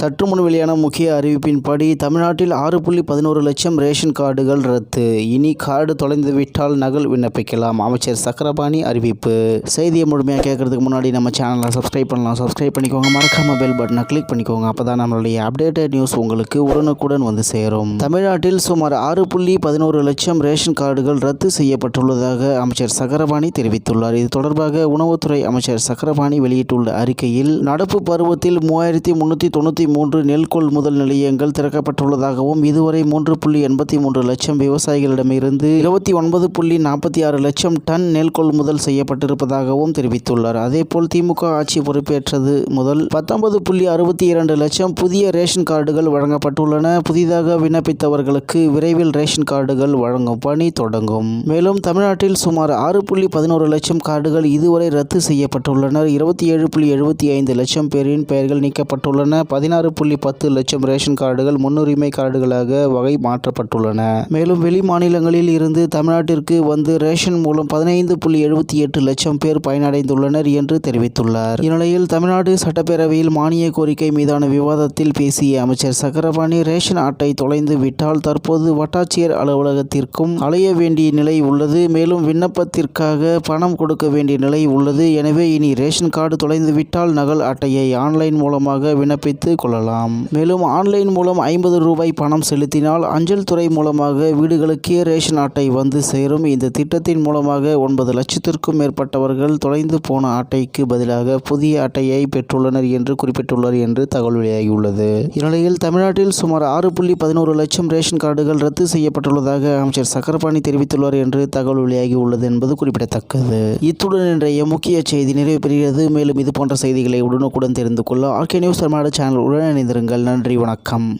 சற்று முன் வெளியான முக்கிய அறிவிப்பின்படி தமிழ்நாட்டில் ஆறு புள்ளி பதினோரு லட்சம் ரேஷன் கார்டுகள் ரத்து. இனி கார்டு தொலைந்து விட்டால் நகல் விண்ணப்பிக்கலாம். அமைச்சர் சக்கரபாணி அறிவிப்பு. செய்தியை முழுமையாக கேட்கறதுக்கு முன்னாடி நம்ம சேனலை சப்ஸ்கிரைப் பண்ணலாம். சப்ஸ்கிரைப் பண்ணிக்கோங்க. மறக்காம பெல் பட்டனை கிளிக் பண்ணிக்கோங்க. அப்பதான் நம்மளுடைய அப்டேட்டட் நியூஸ் உங்களுக்கு உடனுக்குடன் வந்து சேரும். தமிழ்நாட்டில் சுமார் ஆறு புள்ளி பதினோரு லட்சம் ரேஷன் கார்டுகள் ரத்து செய்யப்பட்டுள்ளதாக அமைச்சர் சக்கரபாணி தெரிவித்துள்ளார். இது தொடர்பாக உணவுத்துறை அமைச்சர் சக்கரபாணி வெளியிட்டுள்ள அறிக்கையில் நடப்பு பருவத்தில் மூவாயிரத்தி முன்னூற்றி தொண்ணூற்றி மூன்று நெல் கொள்முதல் நிலையங்கள் திறக்கப்பட்டுள்ளதாகவும் இதுவரை மூன்று புள்ளி எண்பத்தி மூன்று லட்சம் விவசாயிகளிடமிருந்து இருபத்தி ஒன்பது புள்ளி நாற்பத்தி ஆறு லட்சம் டன் நெல் கொள்முதல் செய்யப்பட்டிருப்பதாகவும் தெரிவித்துள்ளார். அதேபோல் திமுக ஆட்சி பொறுப்பேற்றது முதல் பத்தொன்பது புள்ளி அறுபத்தி இரண்டு லட்சம் புதிய ரேஷன் கார்டுகள் வழங்கப்பட்டுள்ளன. புதிதாக விண்ணப்பித்தவர்களுக்கு விரைவில் ரேஷன் கார்டுகள் வழங்கும் பணி தொடங்கும். மேலும் தமிழ்நாட்டில் சுமார் ஆறு புள்ளி பதினோரு லட்சம் கார்டுகள் இதுவரை ரத்து செய்யப்பட்டுள்ளனர். இருபத்தி ஏழு புள்ளி எழுபத்தி ஐந்து லட்சம் பேரின் பெயர்கள் நீக்கப்பட்டுள்ளன. பதினாறு புள்ளி பத்து லட்சம் ரேஷன் கார்டுகள் முன்னுரிமை கார்டுகளாக வகை மாற்றப்பட்டுள்ளன. மேலும் வெளி மாநிலங்களில் இருந்து தமிழ்நாட்டிற்கு வந்து ரேஷன் மூலம் பதினைந்து புள்ளி எழுபத்தி எட்டு லட்சம் பேர் பயனடைந்துள்ளனர் என்று தெரிவித்துள்ளார். இந்நிலையில் தமிழ்நாடு சட்டப்பேரவையில் மானிய கோரிக்கை மீதான விவாதத்தில் பேசிய அமைச்சர் சக்கரபாணி ரேஷன் அட்டை தொலைந்து விட்டால் தற்போது வட்டாட்சியர் அலுவலகத்திற்கும் அலைய வேண்டிய நிலை உள்ளது. மேலும் விண்ணப்பத்திற்காக பணம் கொடுக்க வேண்டிய நிலை உள்ளது. எனவே இனி ரேஷன் கார்டு தொலைந்துவிட்டால் நகல் அட்டையை ஆன்லைன் மூலமாக விண்ணப்பித்து கொள்ளலாம். மேலும் ஆன்லைன் மூலம் ஐம்பது ரூபாய் பணம் செலுத்தினால் அஞ்சல் துறை மூலமாக வீடுகளுக்கே ரேஷன் அட்டை வந்து சேரும். இந்த திட்டத்தின் மூலமாக ஒன்பது லட்சத்திற்கும் மேற்பட்டவர்கள் தொலைந்து போன அட்டைக்கு பதிலாக புதிய அட்டையை பெற்றுள்ளனர் என்று குறிப்பிட்டுள்ளார் என்று தகவல் வெளியாகியுள்ளது. இந்நிலையில் தமிழ்நாட்டில் சுமார் ஆறு புள்ளி பதினோரு லட்சம் ரேஷன் கார்டுகள் ரத்து செய்யப்பட்டுள்ளதாக அமைச்சர் சக்கரபாணி தெரிவித்துள்ளார் என்று தகவல் வெளியாகியுள்ளது என்பது குறிப்பிடத்தக்கது. இத்துடன் இன்றைய முக்கிய செய்தி நிறைவு பெறுகிறது. மேலும் இது போன்ற செய்திகளை உடனுக்குடன் தெரிந்து கொள்ள ஆர்கே நியூஸ் தமிழ்நாடு சேனல் உடனிருங்கள். நன்றி வணக்கம்.